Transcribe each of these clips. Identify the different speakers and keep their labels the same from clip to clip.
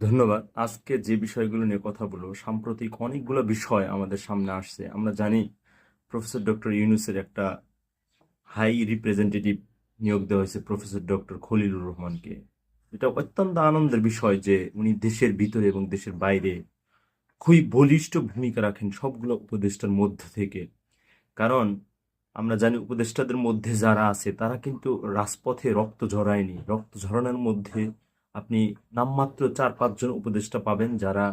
Speaker 1: ধন্যবাদ। আজকে যে বিষয়গুলো নিয়ে কথা বলব, সাম্প্রতিক অনেকগুলো বিষয় আমাদের সামনে আসছে। আমরা জানি প্রফেসর ডক্টর ইউনুসের একটা হাই রিপ্রেজেন্টেটিভ নিয়োগ দেওয়া হয়েছে প্রফেসর ডক্টর খলিলুর রহমানকে। এটা অত্যন্ত আনন্দের বিষয় যে উনি দেশের ভিতরে এবং দেশের বাইরে খুবই বলিষ্ঠ ভূমিকা রাখেন সবগুলো উপদেষ্টার মধ্য থেকে। কারণ আমরা জানি উপদেষ্টাদের মধ্যে যারা আছে, তারা কিন্তু রাজপথে রক্ত ঝরায়নি। রক্ত ঝরানোর মধ্যে আপনি নামমাত্র চার পাঁচজন উপদেষ্টা পাবেন যারা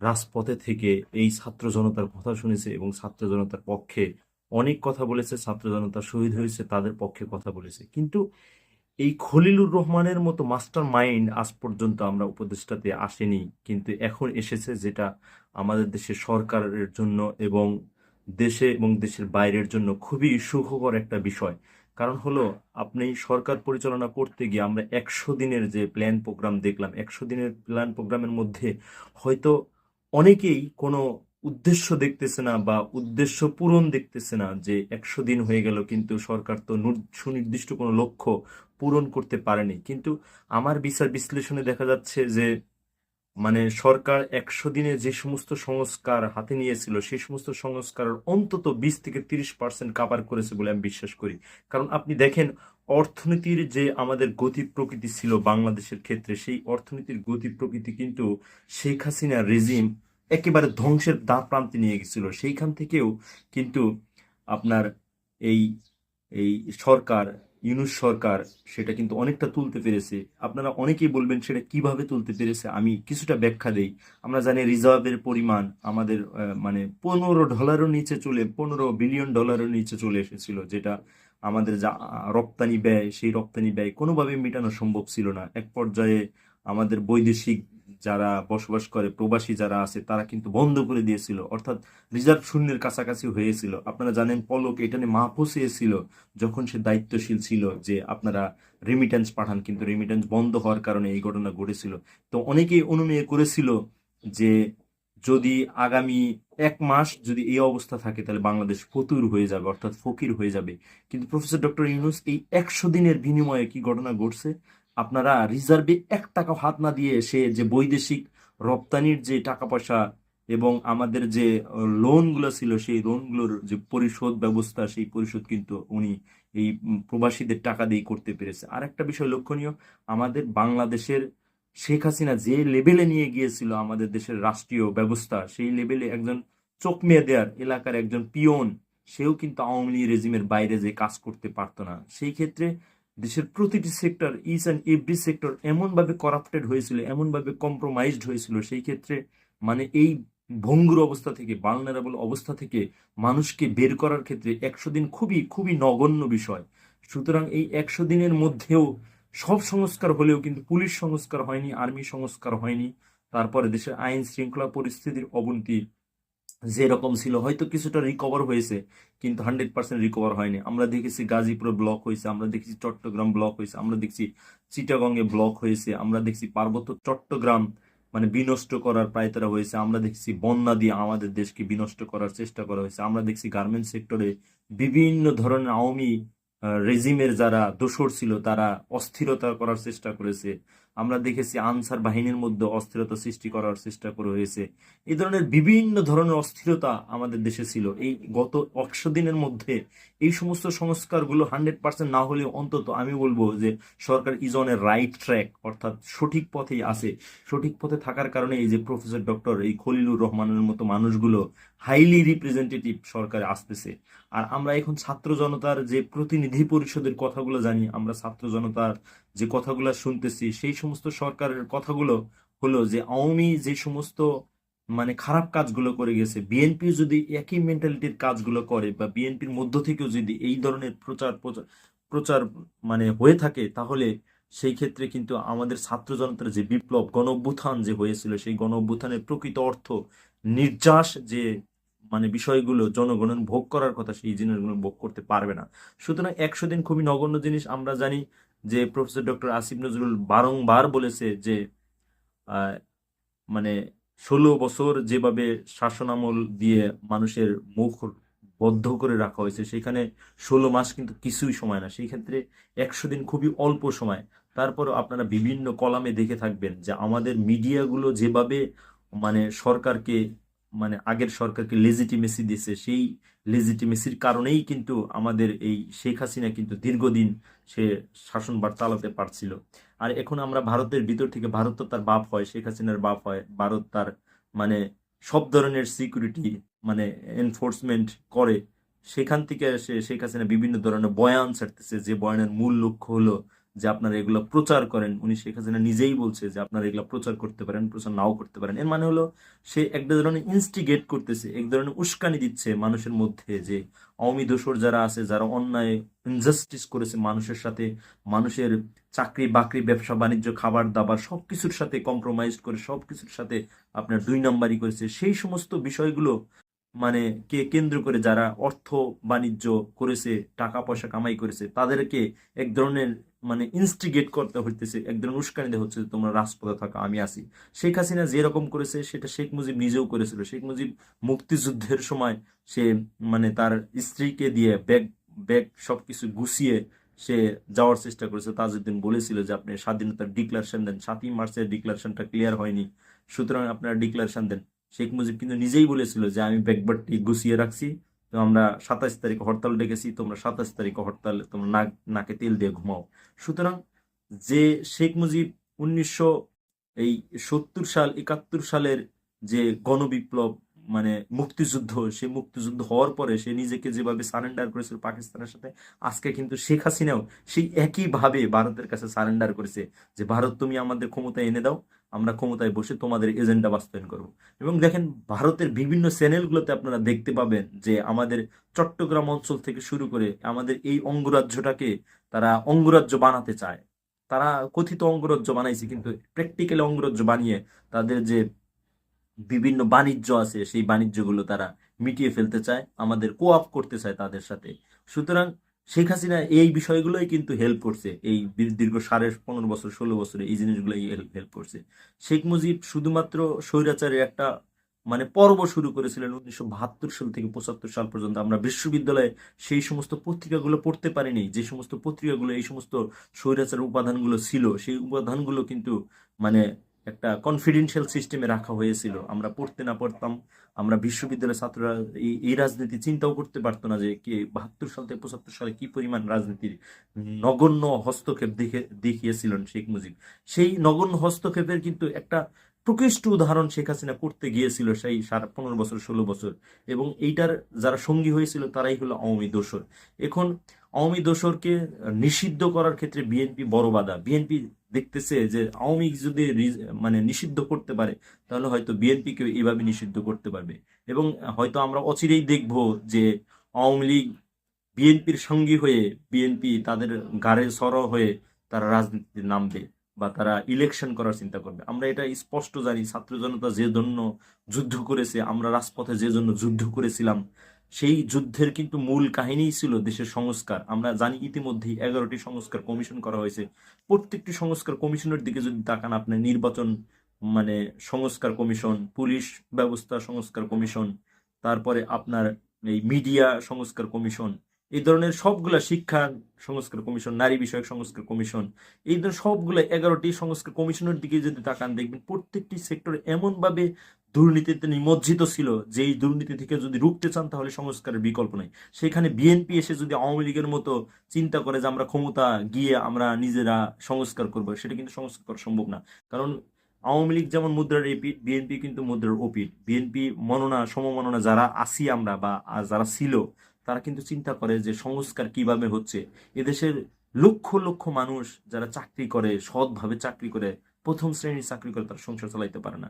Speaker 1: রাজপথে থেকে এই ছাত্র জনতার কথা শুনেছে এবং ছাত্র জনতার পক্ষে অনেক কথা বলেছে, ছাত্র জনতা শহীদ হয়েছে, তাদের পক্ষে কথা বলেছে। কিন্তু এই খলিলুর রহমানের মতো মাস্টার মাইন্ড আজ পর্যন্ত আমরা উপদেষ্টাতে আসেনি, কিন্তু এখন এসেছে যেটা আমাদের দেশের সরকারের জন্য এবং দেশে এবং দেশের বাইরের জন্য খুবই সুখকর একটা বিষয়। কারণ হলো, আপনি সরকার পরিচালনা করতে গিয়ে আমরা একশো দিনের যে প্ল্যান প্রোগ্রাম দেখলাম, একশো দিনের প্ল্যান প্রোগ্রামের মধ্যে হয়তো অনেকেই কোনো উদ্দেশ্য দেখতেছে না বা উদ্দেশ্য পূরণ দেখতেছে না যে একশো দিন হয়ে গেল কিন্তু সরকার তো সুনির্দিষ্ট কোনো লক্ষ্য পূরণ করতে পারেনি। কিন্তু আমার বিচার বিশ্লেষণে দেখা যাচ্ছে যে মানে সরকার একশো দিনে যে সমস্ত সংস্কার হাতে নিয়েছিল, সেই সমস্ত সংস্কারের অন্তত বিশ থেকে তিরিশ পার্সেন্ট কাভার করেছে বলে আমি বিশ্বাস করি। কারণ আপনি দেখেন, অর্থনীতির যে আমাদের গতি প্রকৃতি ছিল বাংলাদেশের ক্ষেত্রে, সেই অর্থনীতির গতি প্রকৃতি কিন্তু শেখ হাসিনার রেজিম একেবারে ধ্বংসের দ্বার প্রান্তে নিয়ে গেছিল। সেইখান থেকেও কিন্তু আপনার এই এই সরকার ইউনুস সরকার সেটা কিন্তু অনেকটা তুলতে পেরেছে। আপনারা অনেকেই বলবেন সেটা কীভাবে তুলতে পেরেছে, আমি কিছুটা ব্যাখ্যা দেই। আমরা জানি রিজার্ভের পরিমাণ আমাদের মানে পনেরো ডলারও নিচে চলে, পনেরো বিলিয়ন ডলারও নিচে চলে এসেছিল, যেটা আমাদের যা রপ্তানি ব্যয়, সেই রপ্তানি ব্যয় কোনোভাবে মেটানো সম্ভব ছিল না। এক পর্যায়ে আমাদের বৈদেশিক যারা বসবাস করে, প্রবাসী যারা আছে, তারা কিন্তু বন্ধ করে দিয়েছিল। অর্থাৎ রিজার্ভ শূন্যের কাছাকাছি হয়েছিল। আপনারা জানেন, পলক এটা নিয়ে মাহফুজ এসেছিল যখন সে দায়িত্বশীল ছিল যে আপনারা রেমিটেন্স পাঠান, কিন্তু রেমিটেন্স বন্ধ হওয়ার কারণে এই ঘটনা ঘটেছিল। তো অনেকেই অনুমেয় করেছিল যে যদি আগামী এক মাস যদি এই অবস্থা থাকে, তাহলে বাংলাদেশ ফতুর হয়ে যাবে, অর্থাৎ ফকির হয়ে যাবে। কিন্তু প্রফেসর ডক্টর ইউনুস, এই একশো দিনের বিনিময়ে কি ঘটনা ঘটছে? আপনারা রিজার্ভে এক টাকা হাত না দিয়ে সে যে বৈদেশিক রপ্তানির যে টাকা পয়সা এবং আমাদের যে লোনগুলো ছিল, সেই লোনগুলোর যে পরিশোধ ব্যবস্থা, সেই পরিশোধ কিন্তু উনি এই প্রবাসীদের টাকা দিয়ে করতে পেরেছে। আর একটা বিষয় লক্ষণীয়, আমাদের বাংলাদেশের শেখ হাসিনা যে লেভেলে নিয়ে গিয়েছিল আমাদের দেশের রাষ্ট্রীয় ব্যবস্থা, সেই লেভেলে একজন চোখ মেয়ে দেয়ার এলাকার একজন পিয়ন সেও কিন্তু আওয়ামী লীগ রেজিমের বাইরে যে কাজ করতে পারতো না। সেই ক্ষেত্রে দেশের প্রতিটি sector each and every sector এমনভাবে করাপ্টেড হয়েছিল, এমনভাবে কম্প্রোমাইজড হয়েছিল। সেই ক্ষেত্রে মানে এই ভঙ্গুর অবস্থা থেকে ভালনারেবল অবস্থা থেকে মানুষকে বের করার ক্ষেত্রে একশো দিন খুবই খুবই নগণ্য বিষয়। সুতরাং এই একশো দিনের মধ্যেও সব সংস্কার হলেও কিন্তু পুলিশ সংস্কার হয়নি আর্মি সংস্কার হয়নি। তারপরে দেশের আইন শৃঙ্খলা পরিস্থিতির অবনতি যেরকম ছিল, হয়তো কিছুটা রিকভার হয়েছে, কিন্তু হান্ড্রেড পার্সেন্ট রিকভার হয়নি। আমরা দেখেছি গাজীপুরে ব্লক হয়েছে, আমরা দেখেছি চট্টগ্রাম ব্লক হয়েছে, আমরা দেখছি চিটাগংয়ে ব্লক হয়েছে, আমরা দেখছি পার্বত্য চট্টগ্রাম মানে বিনষ্ট করার প্রায় তারা হয়েছে, আমরা দেখছি বন্যা দিয়ে আমাদের দেশকে বিনষ্ট করার চেষ্টা করা হয়েছে, আমরা দেখছি গার্মেন্ট সেক্টরে বিভিন্ন ধরনের আওয়ামী রেজিমের যারা দোসর ছিল, তারা অস্থিরতা করার চেষ্টা করেছে। আমরা দেখেছি আনসার বাহিনীর মধ্যে অস্থিরতা সৃষ্টি করার চেষ্টা করে হয়েছে। এই ধরনের বিভিন্ন ধরনের অস্থিরতা আমাদের দেশে ছিল। এই গত একশো দিনের মধ্যে এই সমস্ত সংস্কারগুলো হান্ড্রেড পার্সেন্ট না হলে অন্তত আমি বলব যে সরকার is on a right track অর্থাৎ সঠিক পথেই আছে। সঠিক পথে থাকার কারণে এই যে প্রফেসর ডক্টর এই খলিলুর রহমানের মতো মানুষগুলো হাইলি রিপ্রেজেন্টেটিভ সরকারে আসতেছে। আর আমরা এখন ছাত্র জনতার যে প্রতিনিধি পরিষদের কথাগুলো জানি, আমরা ছাত্র জনতার যে কথাগুলো শুনতেছি, সেই সমস্ত সরকারের কথাগুলো হলো যে আওয়ামী যে সমস্ত মানে খারাপ কাজগুলো করে গেছে, বিএনপি যদি একই মেন্টালিটির কাজগুলো করে বা বিএনপির মধ্য থেকেও যদি এই ধরনের প্রচার প্রচার প্রচার মানে হয়ে থাকে, তাহলে সেই ক্ষেত্রে কিন্তু আমাদের ছাত্র জনতার যে বিপ্লব, গণ অভ্যুত্থান যে হয়েছিল, সেই গণ অভ্যুত্থানের প্রকৃত অর্থ নির্যাস যে মানে বিষয়গুলো জনগণন ভোগ করার কথা সেই জিনিসগুলো ভোগ করতে পারবে না। সুতরাং একশো দিন খুবই নগণ্য জিনিস, আমরা জানি যে প্রফেসর ডক্টর আসিফ নজরুল বারংবার বলেছে যে মানে ষোলো বছর যেভাবে শাসনামল দিয়ে মানুষের মুখ বদ্ধ করে রাখা হয়েছে, সেখানে ষোলো মাস কিন্তু কিছুই সময় না। সেই ক্ষেত্রে একশো দিন খুবই অল্প সময়। তারপর আপনারা বিভিন্ন কলামে দেখে থাকবেন যে আমাদের মিডিয়াগুলো যেভাবে মানে সরকারকে মানে আগের সরকারকে লেজিটিমেসি দিয়েছে, সেই লেজিটিমেসির কারণেই কিন্তু আমাদের এই শেখ হাসিনা কিন্তু দীর্ঘদিন সে শাসনভার চালাতে পারছিল। আর এখন আমরা ভারতের ভিতর থেকে, ভারত তো তার বাপ হয়, শেখ হাসিনার বাপ হয়, ভারত তার মানে সব ধরনের সিকিউরিটি মানে এনফোর্সমেন্ট করে। সেখান থেকে সে শেখ হাসিনা বিভিন্ন ধরনের বয়ান ছাড়তেছে, যে বয়ানের মূল লক্ষ্য হলো যে আপনারা এগুলো প্রচার করেন, উনি শেখ হাসিনা নিজেই বলছে যে আপনারা এগুলো প্রচার করতে পারেন, প্রচার নাও করতে পারেন। এর মানে হলো, সে একটা ধরনের ইনস্টিগেট করতেছে, এক ধরনের উস্কানি দিচ্ছে মানুষের মধ্যে যে অমি দোসর যারা আছে, যারা অন্যায় ইনজাস্টিস করেছে মানুষের সাথে, মানুষের চাকরি বাকরি, ব্যবসা, বাণিজ্য, খাবার দাবার সব কিছুর সাথে কম্প্রোমাইজ করে সব কিছুর সাথে আপনার দুই নাম্বারই করেছে। সেই সমস্ত বিষয়গুলো মানে কে কেন্দ্র করে যারা অর্থ বাণিজ্য করেছে টাকা পয়সা কামাই করেছে, তাদেরকে এক ধরনের মানে ইনস্টিগেট করতে হইতেছে, এক ধরনের উস্কানি দেওয়া হচ্ছে তোমরা রাজপথে থাকো, আমি আছি। শেখ হাসিনা যেরকম করেছে, সেটা শেখ মুজিব নিজেও করেছিল। শেখ মুজিব মুক্তিযুদ্ধের সময় সে মানে তার স্ত্রীকে দিয়ে ব্যাগ ব্যাগ সবকিছু গুছিয়ে সে যাওয়ার চেষ্টা করেছে। তাজউদ্দিন বলেছিল যে আপনি স্বাধীনতার ডিক্লারেশন দেন, সাতই মার্চের ডিক্লারেশনটা ক্লিয়ার হয়নি। সুতরাং আপনারা ডিক্লারেশন দেন। শেখ মুজিব কিন্তু নিজেই বলেছিল যে, আমি ব্যাগবারটি গুছিয়ে রাখছি। তো আমরা সাতাশ তারিখে হরতাল ডেকেছি। তোমরা সাতাশ তারিখে হরতাল তোমরা নাক, নাকে তেল দিয়ে ঘুমাও। সুতরাং যে শেখ মুজিব উনিশশো এই সত্তর সাল, একাত্তর সালের যে গণবিপ্লব মানে মুক্তিযুদ্ধ, সে মুক্তিযুদ্ধ হওয়ার পরে সে নিজেকে যেভাবে সারেন্ডার করেছিল পাকিস্তানের সাথে, আজকে কিন্তু শেখ হাসিনাও সেই একইভাবে ভারতের কাছে সারেন্ডার করেছে যে, ভারত তুমি আমাদের ক্ষমতা এনে দাও। আমরা ক্ষমতায় বসে তোমাদের এজেন্ডা বাস্তবায়ন করব। এবং দেখেন, ভারতের বিভিন্ন চ্যানেলগুলোতে আপনারা দেখতে পাবেন যে আমাদের চট্টগ্রাম অঞ্চল থেকে শুরু করে আমাদের এই অঙ্গরাজ্যটাকে তারা অঙ্গরাজ্য বানাতে চায়। তারা কথিত অঙ্গরাজ্য বানাইছে, কিন্তু প্র্যাকটিক্যালি অঙ্গরাজ্য বানিয়ে তাদের যে বিভিন্ন বাণিজ্য আছে, সেই বাণিজ্যগুলো তারা মিটিয়ে ফেলতে চায়, আমাদের কোঅপ করতে চায় তাদের সাথে। সুতরাং শেখ হাসিনা এই বিষয়গুলোই কিন্তু হেল্প করছে। এই দীর্ঘ সাড়ে পনেরো বছর, ষোলো বছরে এই জিনিসগুলোই হেল্প করছে। শেখ মুজিব শুধুমাত্র স্বৈরাচারের একটা মানে পর্ব শুরু করেছিলেন উনিশশো বাহাত্তর সাল থেকে পঁচাত্তর সাল পর্যন্ত। আমরা বিশ্ববিদ্যালয়ে সেই সমস্ত পত্রিকাগুলো পড়তে পারিনি। যে সমস্ত পত্রিকাগুলো, এই সমস্ত স্বৈরাচারের উপাদানগুলো ছিল, সেই উপাদানগুলো কিন্তু মানে একটা কনফিডেন্সিয়াল সিস্টেমে রাখা হয়েছিল। আমরা পড়তে না পড়তাম, আমরা বিশ্ববিদ্যালয়ের ছাত্ররা এই রাজনীতি চিন্তাও করতে পারতো না যে কে বাহাত্তর সাল থেকে পঁচাত্তর সালে কি পরিমাণ রাজনীতির নগণ্য হস্তক্ষেপ দেখে, দেখিয়েছিলেন শেখ মুজিব। সেই নগণ্য হস্তক্ষেপের কিন্তু একটা প্রকৃষ্ট উদাহরণ শেখ হাসিনা করতে গিয়েছিল সেই সাড়ে পনেরো বছর, ষোলো বছর। এবং এইটার যারা সঙ্গী হয়েছিল তারাই হলো আওয়ামী দোসর। এখন আওয়ামী দোসরকে নিষিদ্ধ করার ক্ষেত্রে বিএনপি বড় বাধা। বিএনপি দেখতেছে যে আওয়ামী যদি মানে নিষিদ্ধ করতে পারে, তাহলে হয়তো বিএনপিকে এভাবে নিষিদ্ধ করতে পারবে। এবং হয়তো আমরা অচিরেই দেখব যে আওয়ামী লীগ বিএনপির সঙ্গী হয়ে বিএনপি তাদের গাড়ে সর হয়ে তারা রাজনীতিতে নামবে বা তারা ইলেকশন করার চিন্তা করবে। আমরা এটা স্পষ্ট জানি ছাত্র জনতা যে জন্য যুদ্ধ করেছে, আমরা রাজপথে যে জন্য যুদ্ধ করেছিলাম সেই যুদ্ধের কিন্তু মূল কাহিনীই ছিল দেশের সংস্কার। আমরা জানি ইতিমধ্যেই এগারোটি সংস্কার কমিশন করা হয়েছে। প্রত্যেকটি সংস্কার কমিশনের দিকে যদি তাকান, আপনি নির্বাচন মানে সংস্কার কমিশন, পুলিশ ব্যবস্থা সংস্কার কমিশন, তারপরে আপনার এই মিডিয়া সংস্কার কমিশন, এই ধরনের সবগুলা শিক্ষা সংস্কার কমিশন, নারী বিষয়ক সংস্কার কমিশন, এই ধরনের সবগুলো এগারোটি সংস্কার কমিশনের দিকে যদি তাকান, দেখবেন প্রত্যেকটি সেক্টর এমনভাবে দুর্নীতিতে নিমজ্জিত ছিল যে এই দুর্নীতি থেকে যদি রুখতে চান তাহলে সংস্কারের বিকল্প নেই। সেখানে বিএনপি এসে যদি আওয়ামী লীগের মতো চিন্তা করে যে আমরা ক্ষমতা গিয়ে আমরা নিজেরা সংস্কার করব, সেটা কিন্তু সংস্কার করা সম্ভব না। কারণ আওয়ামী লীগ যেমন মুদ্রার এপিট বিএনপি কিন্তু মুদ্রার ওপিট বিএনপি মননা, সমমননা যারা আসি আমরা বা যারা ছিল, তারা কিন্তু চিন্তা করে যে সংস্কার কীভাবে হচ্ছে। এদেশের লক্ষ লক্ষ মানুষ যারা চাকরি করে, সৎভাবে চাকরি করে, প্রথম শ্রেণির চাকরি করে তারা সংসার চালাইতে পারে না।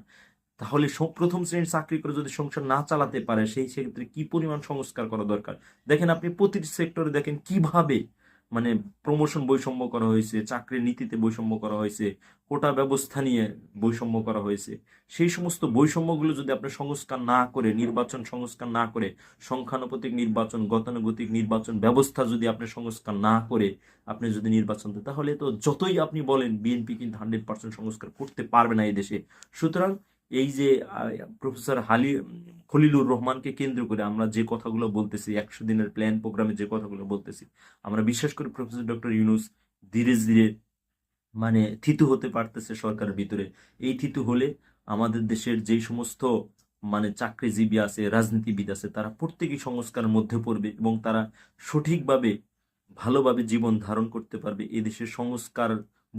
Speaker 1: তাহলে প্রথম শ্রেণির চাকরি করে যদি সংসার না চালাতে পারে, সেই সেক্ষেত্রে কি পরিমাণ সংস্কার করা দরকার? দেখেন আপনি প্রতিটি সেক্টরে দেখেন কীভাবে মানে প্রমোশন বৈষম্য করা হয়েছে, চাকরির নীতিতে বৈষম্য করা হয়েছে, কোটা ব্যবস্থা নিয়ে বৈষম্য করা হয়েছে। সেই সমস্ত বৈষম্যগুলো যদি আপনি সংস্কার না করে, নির্বাচন সংস্কার না করে, সংখ্যানুপাতিক নির্বাচন, গতানুগতিক নির্বাচন ব্যবস্থা যদি আপনি সংস্কার না করে আপনি যদি নির্বাচন তাহলে তো যতই আপনি বলেন, বিএনপি কিন্তু হান্ড্রেড পার্সেন্ট সংস্কার করতে পারবে না এই দেশে। সুতরাং এই যে প্রফেসর হালি, খলিলুর রহমানকে কেন্দ্র করে আমরা যে কথাগুলো বলতেছি, একশো দিনের প্ল্যান প্রোগ্রামে যে কথাগুলো বলতেছি, আমরা বিশ্বাস করি প্রফেসর ডক্টর ইউনুস ধীরে ধীরে মানে থিতু হতে পারতেছে সরকারের ভিতরে। এই থিতু হলে আমাদের দেশের যেই সমস্ত মানে চাকরিজীবী আছে, রাজনীতিবিদ আছে, তারা প্রত্যেকই সংস্কারের মধ্যে পড়বে এবং তারা সঠিকভাবে, ভালোভাবে জীবন ধারণ করতে পারবে। এই দেশের সংস্কার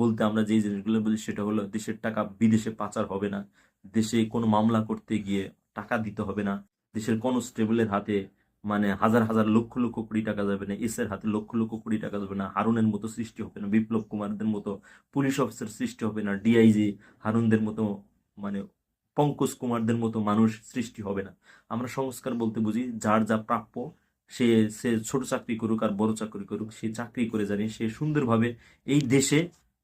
Speaker 1: বলতে আমরা যে জিনিসগুলো বলি, সেটা হলো দেশের টাকা বিদেশে পাচার হবে না। দেশে কোনো মামলা করতে গিয়ে টাকা দিতে হবে না। দেশের কনস্টেবলের হাতে মানে হাজার হাজার লক্ষ লক্ষ কোটি টাকা যাবে না, এসের হাতে লক্ষ লক্ষ কোটি টাকা যাবে না, হারুনের মতো সৃষ্টি হবে না, বিপ্লব কুমারদের মতো পুলিশ অফিসার সৃষ্টি হবে না, ডিআইজি হারুনদের মতো মানে পঙ্কজ কুমারদের মতো মানুষ সৃষ্টি হবে না। আমরা সংস্কার বলতে বুঝি, যার যা প্রাপ্য, সে সে ছোট চাকরি করুক আর বড় চাকরি করুক, সে চাকরি করে জানি, সে সুন্দরভাবে এই দেশে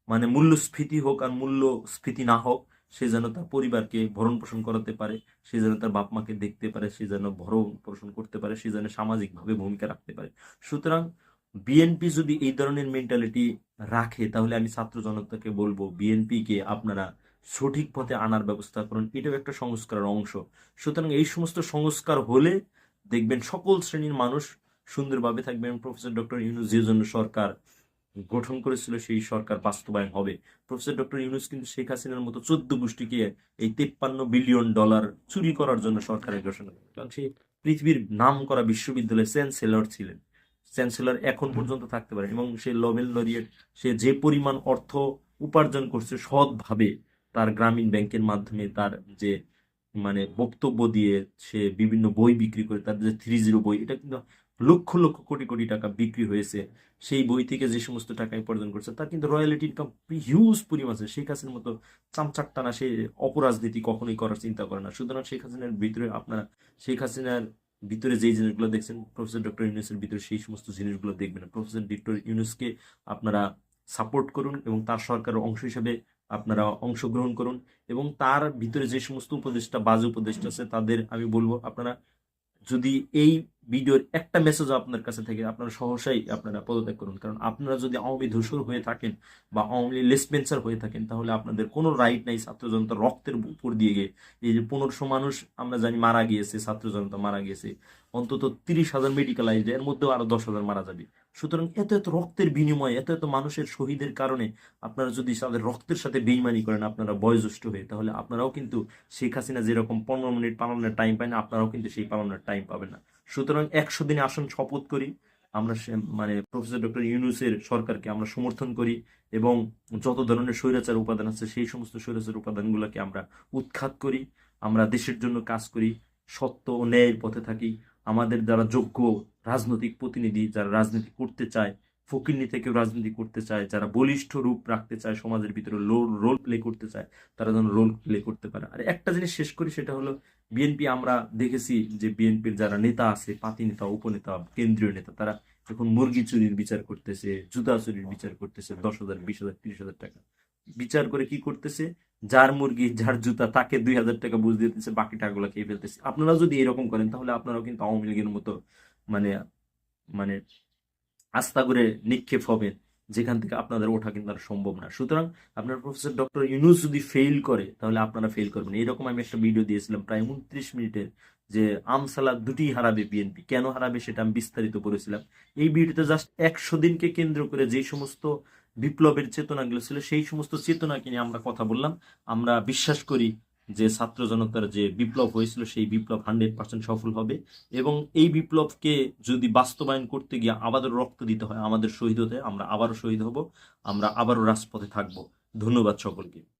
Speaker 1: মানে মূল্যস্ফীতি হোক আর মূল্যস্ফীতি না হোক সে যেন তার পরিবারকে ভরণ পোষণ করাতে পারে, সে যেন তার বাপ মাকে দেখতে পারে, সে যেন ভরণ পোষণ করতে পারে, সে যেন সামাজিকভাবে ভূমিকা রাখতে পারে। সুতরাং বিএনপি যদি এই ধরনের মেন্টালিটি রাখে, তাহলে আমি ছাত্র জনতাকে বলব বিএনপি কে আপনারা সঠিক পথে আনার ব্যবস্থা করুন। এটাও একটা সংস্কারের অংশ। সুতরাং এই সমস্ত সংস্কার হলে দেখবেন সকল শ্রেণির মানুষ সুন্দরভাবে থাকবেন। প্রফেসর ডক্টর ইউনুস, যে জন্য সরকার গঠন করেছিল সেই সরকার বাস্তবায়ন হবে। প্রফেসর ডক্টর ইউনুস কিন্তু শেখ হাসিনার মতো চোদ্দ গোষ্ঠীকে এই তেপ্পান্ন বিলিয়ন ডলার চুরি করার জন্য সরকারের ঘোষণা করে কারণ সে পৃথিবীর নাম করা বিশ্ববিদ্যালয়ে চ্যান্সেলর ছিলেন। চ্যান্সেলর এখন পর্যন্ত থাকতে পারেন এবং সে নোবেল লরিয়েট, সে যে পরিমাণ অর্থ উপার্জন করছে সৎভাবে তার গ্রামীণ ব্যাংকের মাধ্যমে, তার যে মানে বক্তব্য দিয়ে সে বিভিন্ন বই বিক্রি করে, তার যে থ্রি জিরো বই, এটা কিন্তু লক্ষ লক্ষ কোটি কোটি টাকা বিক্রি হয়েছে। সেই বই থেকে যে সমস্ত টাকা উপার্জন করছে, তার কিন্তু রয়্যালিটি ইনকাম হিউজ পরিমাণ আছে। শেখ হাসিনার মতো চামচাট্টা টানা সে অপরাজনীতি কখনোই করার চিন্তা করে না। সুতরাং শেখ হাসিনার ভিতরে আপনারা, শেখ হাসিনার ভিতরে যেই জিনিসগুলো দেখছেন প্রফেসর ডক্টর ইউনুসের ভিতরে সেই সমস্ত জিনিসগুলো দেখবেন প্রফেসর ডক্টর ইউনুসকে আপনারা সাপোর্ট করুন এবং তার সরকারের অংশ হিসাবে আপনারা অংশগ্রহণ করুন এবং তার ভিতরে যে সমস্ত উপদেষ্টা, বাজে উপদেষ্টা আছে, তাদের আমি বলব, আপনারা যদি এই ভিডিওর একটা মেসেজ আপনার কাছে থেকে আপনারা সহসাই আপনারা পদত্যাগ করুন। কারণ আপনারা যদি আওয়ামী ধূসর হয়ে থাকেন বা আওয়ামী লেসপেন্সার হয়ে থাকেন, তাহলে আপনাদের কোনো রাইট নাই ছাত্র জনতা রক্তের উপর দিয়ে গিয়ে। এই যে পনেরোশো মানুষ আমরা জানি মারা গিয়েছে, ছাত্র জনতা মারা গিয়েছে। অন্তত তিরিশ হাজার মেডিকেলাইজড এর মধ্যেও আরও দশ হাজার মারা যাবে। সুতরাং এত এত রক্তের বিনিময়ে, এত এত মানুষের শহীদের কারণে আপনারা যদি তাদের রক্তের সাথে বেইমানি করেন, আপনারা বয়োজ্যেষ্ঠ হয়ে, তাহলে আপনারাও কিন্তু শেখ হাসিনা যেরকম পনেরো মিনিট পালানোর টাইম পায় না, আপনারাও কিন্তু সেই পালানোর টাইম পাবেন না। সুতরাং একশো দিনে আসন শপথ করি। আমরা মানে প্রফেসর ডক্টর ইউনুসের সরকারকে আমরা সমর্থন করি এবং যত ধরনের স্বৈরাচার উপাদান আছে, সেই সমস্ত স্বৈরাচার উপাদানগুলোকে আমরা উৎখাত করি। আমরা দেশের জন্য কাজ করি, সত্য ও ন্যায়ের পথে থাকি। আমাদের যারা যোগ্য রাজনৈতিক প্রতিনিধি, যারা রাজনীতি করতে চায় ফকিরনি থেকেও রাজনীতি করতে চায়, যারা বলিষ্ঠ রূপ রাখতে চায়, সমাজের ভিতরে রোল প্লে করতে চায়, তারা যেন রোল প্লে করতে পারে। আর একটা জিনিস শেষ করি, সেটা হলো বিএনপি আমরা দেখেছি যে বিএনপির যারা নেতা আছে, পাতি নেতা, উপনেতা, কেন্দ্রীয় নেতা, তারা এখন মুরগি চুরির বিচার করতেছে, জুতা চুরির বিচার করতেছে দশ হাজার, বিশ হাজার, তিরিশ হাজার টাকা। বিচার করে কি করতেছে? যার মুরগি, যার জুতা, তাকে দুই হাজার টাকা বুঝ দিতেছে, বাকি টাকাগুলো খেয়ে ফেলতেছে। আপনারা যদি এরকম করেন, তাহলে আপনারাও কিন্তু আওয়ামী লীগের মতো মানে মানে আস্থা করে নিক্ষেপ হবেন। যেখান থেকে আপনাদের ওঠা কিন্তু আর সম্ভব না। সুতরাং আপনার প্রফেসর ডক্টর ইউনুস যদি ফেল করে, তাহলে আপনারা ফেল করবেন। এরকম আমি একটা ভিডিও দিয়েছিলাম, প্রায় উনত্রিশ মিনিটের, যে আমসালা দুটি হারাবে বিএনপি কেন হারাবে সেটা আমি বিস্তারিত করেছিলাম এই ভিডিওতে জাস্ট একশো দিনকে কেন্দ্র করে যে সমস্ত বিপ্লবের চেতনাগুলো ছিল, সেই সমস্ত চেতনাকে নিয়ে আমরা কথা বললাম। আমরা বিশ্বাস করি যে ছাত্র জনতার যে বিপ্লব হয়েছিল, সেই বিপ্লব হান্ড্রেড পার্সেন্ট সফল হবে এবং এই বিপ্লবকে যদি বাস্তবায়ন করতে গিয়ে আবারও রক্ত দিতে হয় আমাদের শহীদ হতে, আমরা আবারও শহীদ হব, আমরা আবারও রাজপথে থাকব। ধন্যবাদ সকলকে।